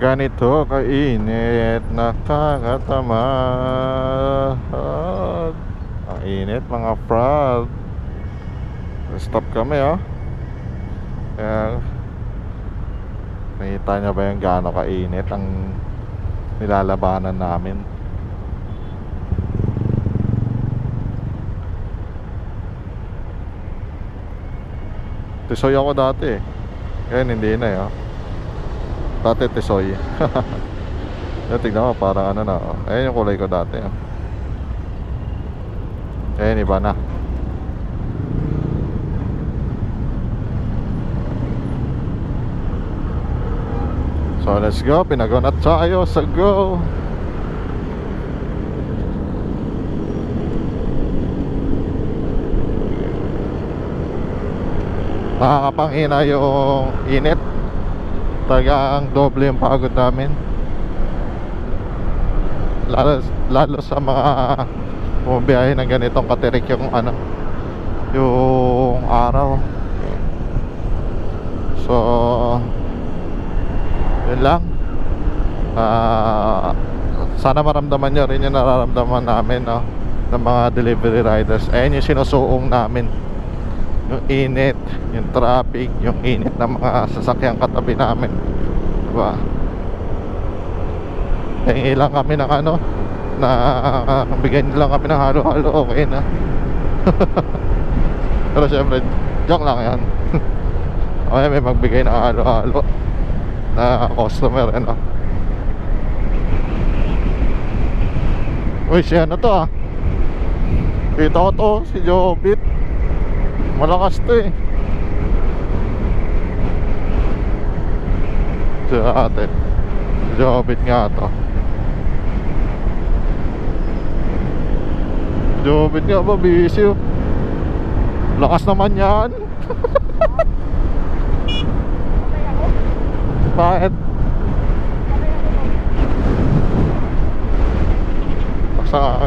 ganito kainit nakakatamad ang init mga frog. Stop kami oh. Kaya nakita nyo ba yung gaano kainit ang nilalabanan namin? Tisoy ako dati eh. Ngayon hindi na eh oh. Dati tisoy. Yan tignan mo parang ano na oh. Ayan yung kulay ko dati oh. Ayan iba na. So let's go. Pinagunat tayo sa go. Nakakapangina yung init Talagang doble yung pagod namin. Lalo, lalo sa mga bumabiyahe ng ganitong katirik yung ano Yung araw. So Yun lang. Ah, Sana maramdaman nyo rin yung nararamdaman namin no, Ng mga delivery riders. Ayan yung sinusuong namin yung init, yung traffic, yung init ng mga sasakyang katabi namin. Diba? Hingi lang kami ng ano, na bigyan nyo lang kami ng halo-halo, okay na. Pero syempre, joke lang yan. okay, may magbigay ng halo-halo na customer, ano. Uy, siya na to ah. Kita ko to, si Jobit. Malakas to eh. Sa atin Jobit nga to. Jobit nga ba busy oh. Lakas naman yan. Bakit? Basta